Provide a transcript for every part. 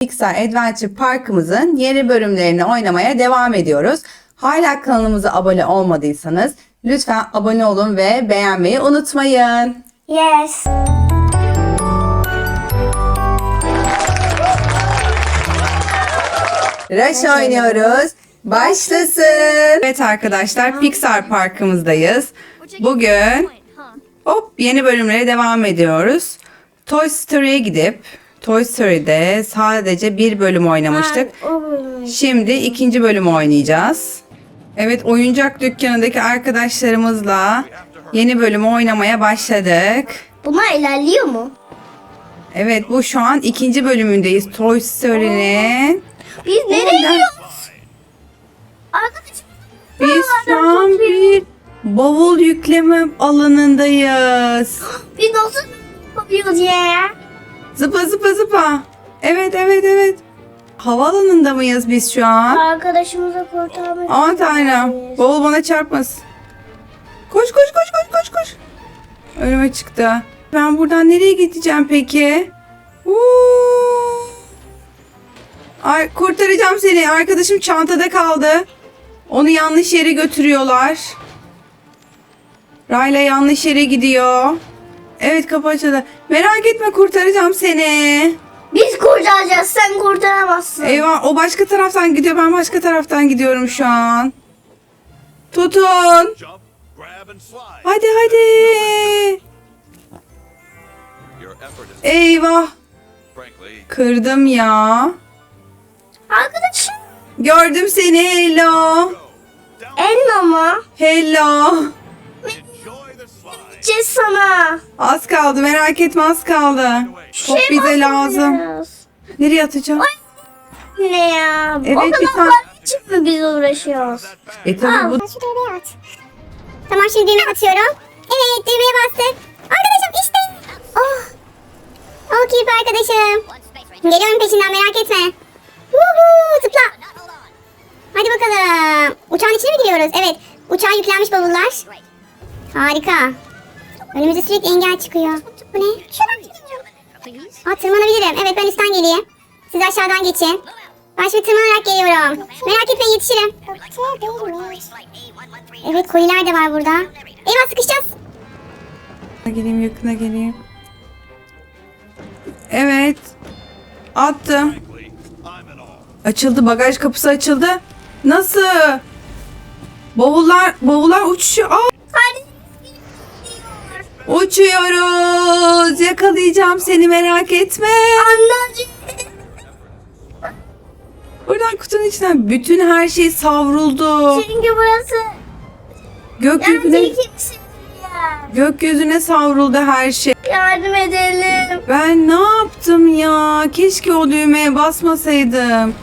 Pixar Adventure Park'ımızın yeni bölümlerini oynamaya devam ediyoruz. Hala kanalımıza abone olmadıysanız lütfen abone olun ve beğenmeyi unutmayın. Yes. Rush oynuyoruz. Başlasın. Evet arkadaşlar Pixar Park'ımızdayız. Bugün hop yeni bölümlere devam ediyoruz. Toy Story'ye gidip Toy Story'de sadece bir bölüm oynamıştık. Şimdi ikinci bölümü oynayacağız. Evet oyuncak dükkanındaki arkadaşlarımızla yeni bölümü oynamaya başladık. Bunlar ilerliyor mu? Evet bu şu an ikinci bölümündeyiz Toy Story'nin. Biz nereye gidiyoruz? Arkadaşım. Biz şu an bir bavul yükleme alanındayız. Biz nasıl yapıyoruz ya? Zıpa zıpa zıpa. Evet evet evet. Havaalanında mıyız biz şu an? Arkadaşımızı kurtarmak Aman tanrım. Bavul bana çarpmasın. Koş koş koş koş koş koş. Önüme çıktı. Ben buradan nereye gideceğim peki? Uuu. Ay, kurtaracağım seni. Arkadaşım çantada kaldı. Onu yanlış yere götürüyorlar. Rayla yanlış yere gidiyor. Evet kapı açıldı. Merak etme kurtaracağım seni. Biz kurtaracağız sen kurtaramazsın. Eyvah o başka taraftan gidiyor. Ben başka taraftan gidiyorum şu an. Tutun. Hadi hadi. Eyvah. Kırdım ya. Arkadaşım. Gördüm seni Hello. Elma mı? Hello. Gideceğiz sana. Az kaldı merak etme az kaldı. Top Şey bize lazım. Nereye atacağım? Ne ya? Evet, o bir kadar tane- para için mi biz uğraşıyoruz? E tabi bu Şu düğmeye at. Tamam şimdi düğmeye atıyorum. Evet düğmeye bastık. Arkadaşım işte. Oh. Oh kirpi arkadaşım. Geliyorum peşinden merak etme. Woohoo zıpla. Hadi bakalım. Uçağın içine mi giriyoruz? Evet. Uçağa yüklenmiş bavullar. Harika. Önümüze sürekli engel çıkıyor. Bu ne? Aa tırmanabilirim. Evet ben üstten geleyim. Siz aşağıdan geçin. Ben şimdi tırmanarak geliyorum. Merak etmeyin yetişirim. Evet koliler de var burada. Eyvah sıkışacağız. geleyim yakına geleyim. Evet. Attım. Açıldı bagaj kapısı açıldı. Nasıl? Bavullar bavullar uçuyor. Aa! Uçuyoruz. Yakalayacağım seni merak etme. Anneciğim. Buradan kutunun içinden bütün her şey savruldu. Çünkü burası Gökyüzüne, yani gökyüzüne savruldu her şey. Yardım edelim. Ben ne yaptım ya? Keşke o düğmeye basmasaydım.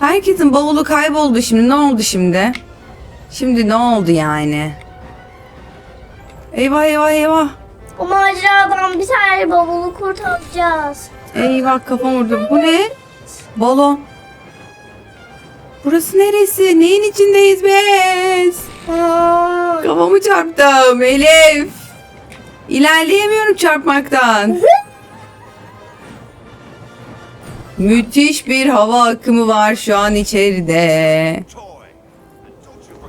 Herkesin bavulu kayboldu şimdi. Ne oldu şimdi? Şimdi ne oldu yani? Eyvah eyvah eyvah. O maceradan bir tane bavulu kurtaracağız. Eyvah kafam vurdu. Bu ne? Balon. Burası neresi? Neyin içindeyiz biz? Aa, Kafamı çarptım Elif. İlerleyemiyorum çarpmaktan. Müthiş bir hava akımı var şu an içeride.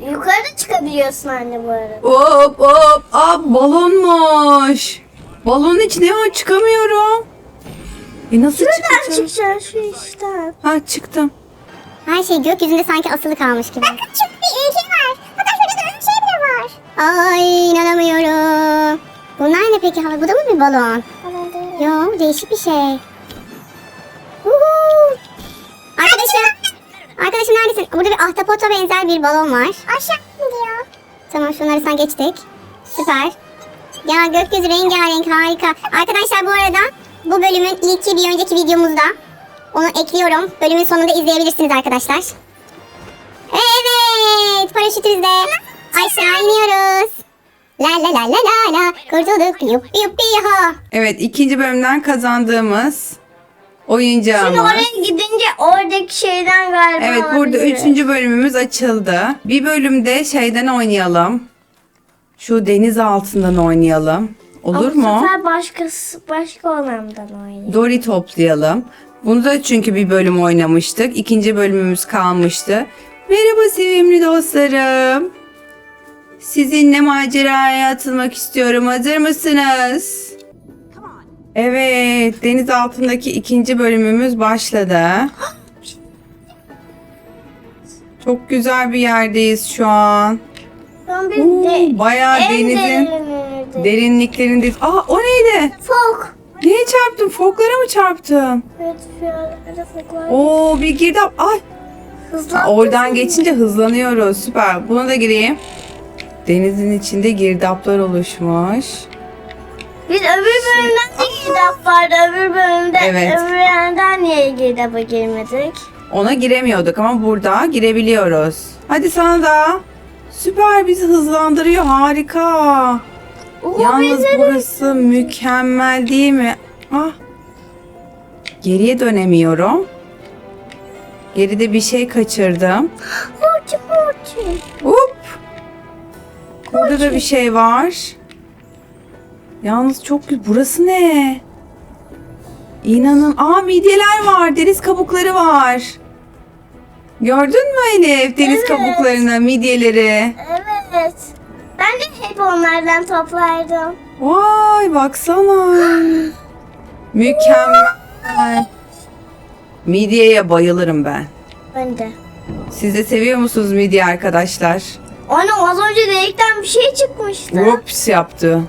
Yukarıda çıkabiliyorsun anne bu arada. Hop hop. Aa balonmuş. Balonun içine ya çıkamıyorum. E nasıl Nereden çıkacağım? çıkacaksın şu işten? Ha çıktım. Her şey gökyüzünde sanki asılı kalmış gibi. Bakın çok bir ülke var. Hatta şurada da şey bile var. Ay inanamıyorum. Bunlar ne peki? hava? Bu da mı bir balon? Balon değil. Yo değişik bir şey. Neredesin? Burada bir ahtapota benzer bir balon var. Aşağı gidiyor. Tamam şunun arasından geçtik. Süper. Ya gökyüzü rengarenk harika. Arkadaşlar bu arada bu bölümün ilki bir önceki videomuzda. Onu ekliyorum. Bölümün sonunda izleyebilirsiniz arkadaşlar. Evet paraşütümüzde aşağı iniyoruz. La la la la la la kurtulduk yuppi yuppi yaha. Evet ikinci bölümden kazandığımız oyuncağımız. Şimdi oraya gidince oradaki şeyden galiba Evet burada alabiliriz. üçüncü bölümümüz açıldı. Bir bölümde şeyden oynayalım. Şu deniz altından oynayalım. Olur Ama bu mu? sefer başkası, başka olandan oynayalım. Dory toplayalım. Bunu da çünkü bir bölüm oynamıştık. İkinci bölümümüz kalmıştı. Merhaba sevimli dostlarım. Sizinle maceraya atılmak istiyorum. Hazır mısınız? Evet, deniz altındaki ikinci bölümümüz başladı. Çok güzel bir yerdeyiz şu an. Bir Oo, de bayağı en denizin derinlerinde. derinliklerinde. Aa o neydi? Fok. Neye çarptın? Foklara mı çarptın? Evet şu yerlerde fok var. Oo bir girdap. Ay Hızlı Aa, Oradan geçince hızlanıyoruz. Süper. Buna da gireyim. Denizin içinde girdaplar oluşmuş. Biz öbür bölümden de girdap vardı. Öbür bölümde Evet. öbür yerden niye girdaba girmedik? Ona giremiyorduk ama burada girebiliyoruz. Hadi sana da. Süper bizi hızlandırıyor. Harika. Oo, Yalnız bizim- burası mükemmel değil mi? Ah. Geriye dönemiyorum. Geride bir şey kaçırdım. Burcu burcu. Hop. Burada da bir şey var. Yalnız çok güzel. Burası ne? İnanın. Aa midyeler var. Deniz kabukları var. Gördün mü Elif? Deniz Evet. kabuklarını, midyeleri. Evet. Ben de hep onlardan toplardım. Vay baksana. Mükemmel. Midyeye bayılırım ben. Ben de. Siz de seviyor musunuz midye arkadaşlar? Anne az önce delikten bir şey çıkmıştı. Ups yaptı.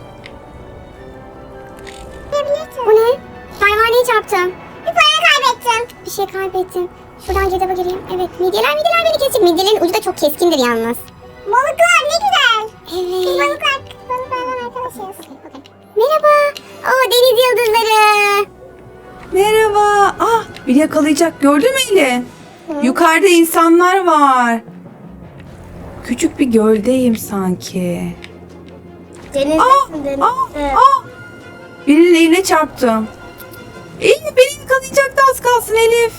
Bu ne? Pervaneye çarptım. Bir para kaybettim. Bir şey kaybettim. Şuradan girdaba gireyim. Evet midyeler midyeler beni kesecek. Midyelerin ucu da çok keskindir yalnız. Balıklar ne güzel. Evet. Biz balıklar, balıklardan arkadaşız. Merhaba. Oo deniz yıldızları. Merhaba. Ah bir yakalayacak gördün mü Eli? Yukarıda insanlar var. Küçük bir göldeyim sanki. Denizdesin Aa, denizde. aa, aa. Birinin eline çarptım. Elif beni yakalayacaktı az kalsın Elif.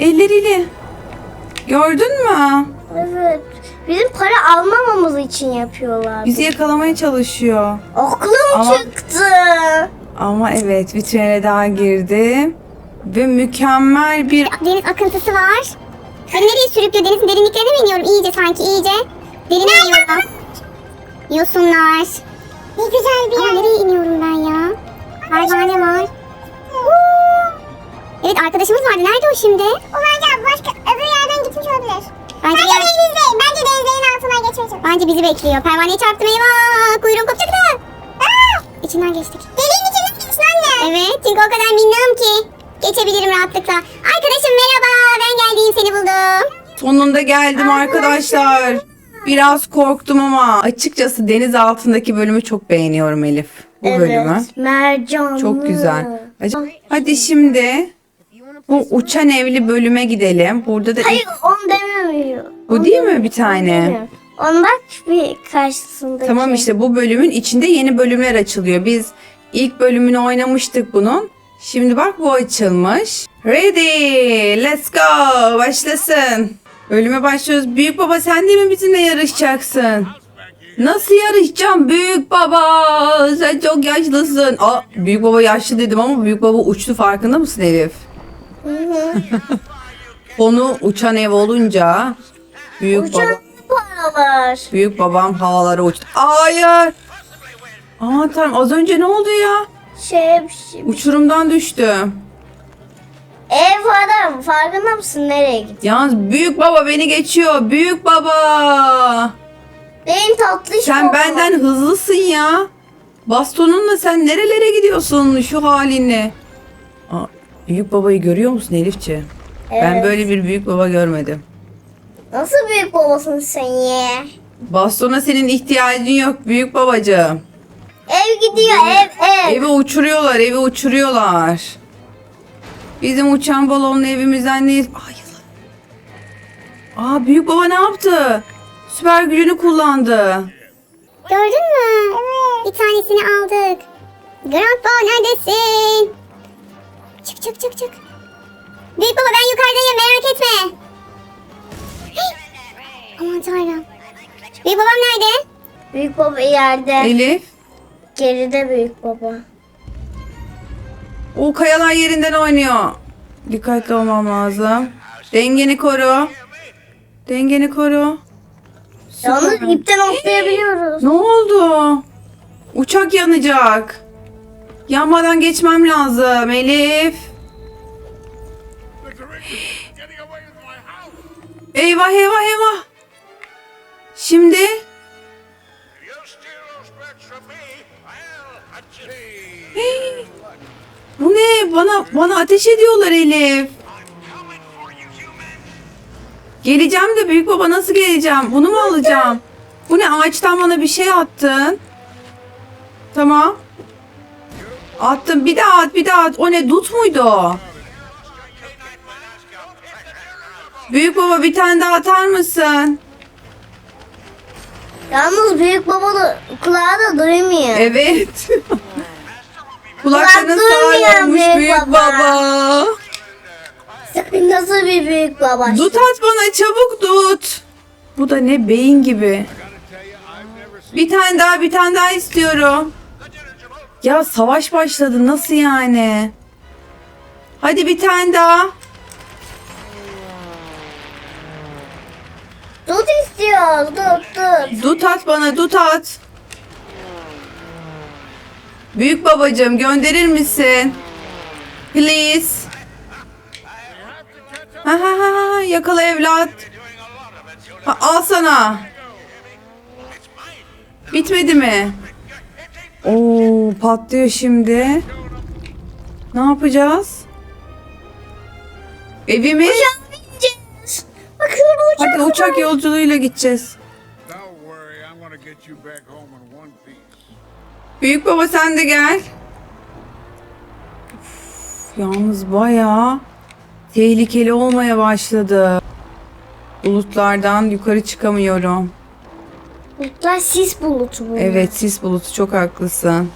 Elleriyle. Gördün mü? Evet. Bizim para almamamız için yapıyorlar. Bizi yakalamaya çalışıyor. Aklım Ama- çıktı. Ama evet bir daha girdim. Ve mükemmel bir... Deniz akıntısı var. Beni nereye sürüklüyor? Denizin derinliklerine mi iniyorum? İyice sanki iyice. Derine iniyorum. Yosunlar. Ne güzel bir yer. nereye iniyorum ben ya? Pervane var. Evet arkadaşımız vardı. Nerede o şimdi? O bence başka öbür yerden gitmiş olabilir. Bence, bence denizdeyim. Bence denizlerin altına geçeceğim. Bence bizi bekliyor. Pervaneye çarptım eyvah. Kuyruğum kopacak da. Aa! İçinden geçtik. Deliğin içinden geçtin anne. Evet çünkü o kadar minnam ki. Geçebilirim rahatlıkla. Arkadaşım merhaba. Ben geldim seni buldum. Sonunda geldim arkadaşlar. Biraz korktum ama açıkçası deniz altındaki bölümü çok beğeniyorum Elif. Bu bölümü. Mercanlı. Çok güzel. Hadi şimdi bu uçan evli bölüme gidelim. Burada da Hayır onu demiyor. bu Onu değil mi bir tane? Demiyor. Ondan bir karşısındaki. Tamam işte bu bölümün içinde yeni bölümler açılıyor. Biz ilk bölümünü oynamıştık bunun. Şimdi bak bu açılmış. Ready, let's go, başlasın. Bölüme başlıyoruz. Büyük baba sen de mi bizimle yarışacaksın? Nasıl yarışacağım büyük baba? Sen çok yaşlısın. Aa, büyük baba yaşlı dedim ama büyük baba uçtu farkında mısın Elif? Konu uçan ev olunca büyük baba Uçan paralar. Büyük babam havalara uçtu. Hayır. Aman tanrım az önce ne oldu ya? Şey, şey Uçurumdan düştü. Ev adam farkında mısın nereye gitti? Yalnız büyük baba beni geçiyor. Büyük baba. Benim tatlış Sen babam. benden hızlısın ya. Bastonunla sen nerelere gidiyorsun şu halinle? Aa, büyük babayı görüyor musun Elifçi? Ben Evet. böyle bir büyük baba görmedim. Nasıl büyük babasın sen ya? Bastona senin ihtiyacın yok büyük babacığım. Ev gidiyor ev ev. Evi uçuruyorlar, evi uçuruyorlar. Bizim uçan balonlu evimizden ne... Ay yılan. Aa büyük baba ne yaptı? Süper gücünü kullandı. Gördün mü? Evet. Bir tanesini aldık. Grandpa neredesin? Çık çık çık çık. Büyük baba ben yukarıdayım merak etme. Hey! Aman tanrım. Büyük babam nerede? Büyük baba yerde. Elif. Geride büyük baba. O kayalar yerinden oynuyor. Dikkatli olmam lazım. Dengeni koru. Dengeni koru. Yalnız ipten atlayabiliyoruz. Ne oldu? Uçak yanacak. Yanmadan geçmem lazım Elif. Eyvah eyvah eyvah. Şimdi If bu ne? Bana bana ateş ediyorlar Elif. Geleceğim de büyük baba nasıl geleceğim? Bunu mu alacağım? Bu ne ağaçtan bana bir şey attın? Tamam. Attım. Bir daha at, bir daha at. O ne? Dut muydu o? Büyük baba bir tane daha atar mısın? Yalnız büyük baba da kulağı da duymuyor. Evet. Kulaklarının Kulak duymuyor sağır olmuş büyük baba. Sen nasıl bir büyük baba? Dut at bana çabuk dut. Bu da ne beyin gibi. Bir tane daha bir tane daha istiyorum. Ya savaş başladı nasıl yani? Hadi bir tane daha. Dut istiyor. Dut dut. Dut at bana dut at. Büyük babacığım gönderir misin? Please. Ha ha ha ha, yakala evlat. Ha, al sana. Bitmedi mi? Oo patlıyor şimdi. Ne yapacağız? Evimiz. bineceğiz. Bakıyorum uçak. Hadi uçak yolculuğuyla gideceğiz. Büyük baba sen de gel. Üf, yalnız bayağı tehlikeli olmaya başladı. Bulutlardan yukarı çıkamıyorum. Bulutlar sis bulutu bu. Evet sis bulutu çok haklısın.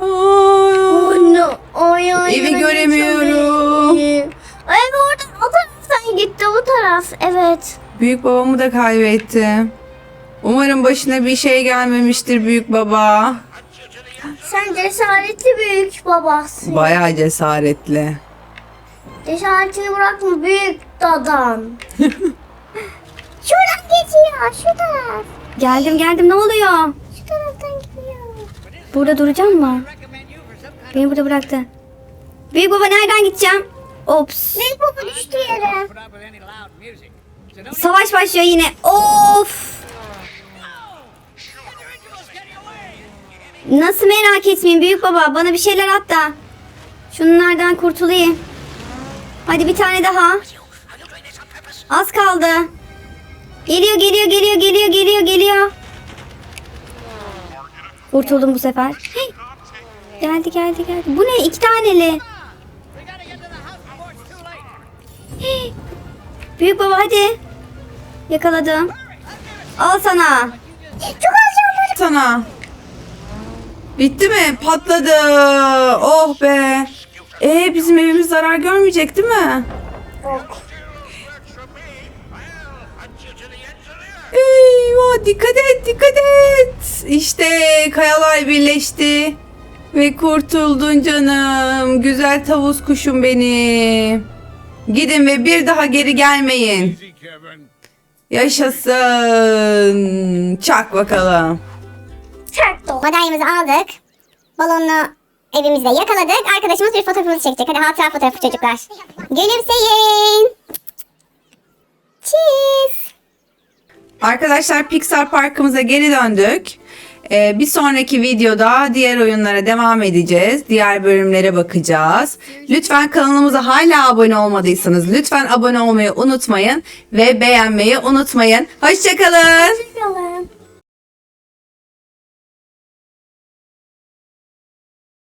No. Ay, ay, Evi göremiyorum. ay. Oradan o taraftan gitti bu taraf. Evet. büyük babamı da kaybettim. Umarım başına bir şey gelmemiştir büyük baba. Sen cesaretli büyük babasın. Bayağı cesaretli. Cesaretini bırakma büyük dadan. Şuradan geçiyor. Şu taraf. Geldim geldim ne oluyor? Şu taraftan gidiyor. Burada duracağım mı? Beni burada bıraktı. Büyük baba nereden gideceğim? Ops. Büyük baba düştü yere. Savaş başlıyor yine. Of. Nasıl merak etmeyin büyük baba bana bir şeyler at da. Şunlardan kurtulayım. Hadi bir tane daha. Az kaldı. Geliyor geliyor geliyor geliyor geliyor geliyor. Kurtuldum bu sefer. Hey. Geldi geldi geldi. Bu ne iki taneli. Büyük baba hadi. Yakaladım. Al sana. sana. Bitti mi? Patladı. Oh be. Ee bizim evimiz zarar görmeyecek değil mi? Eyvah dikkat et dikkat et. İşte kayalar birleşti. Ve kurtuldun canım. Güzel tavus kuşum benim. Gidin ve bir daha geri gelmeyin. Yaşasın. Çak bakalım. Madalyamızı aldık. Balonlu evimizde yakaladık. Arkadaşımız bir fotoğrafımızı çekecek. Hadi hatıra fotoğrafı çocuklar. Gülümseyin. Cheese. Arkadaşlar Pixar Parkımıza geri döndük. Ee, bir sonraki videoda diğer oyunlara devam edeceğiz. Diğer bölümlere bakacağız. Lütfen kanalımıza hala abone olmadıysanız lütfen abone olmayı unutmayın ve beğenmeyi unutmayın. Hoşçakalın. Bakalım.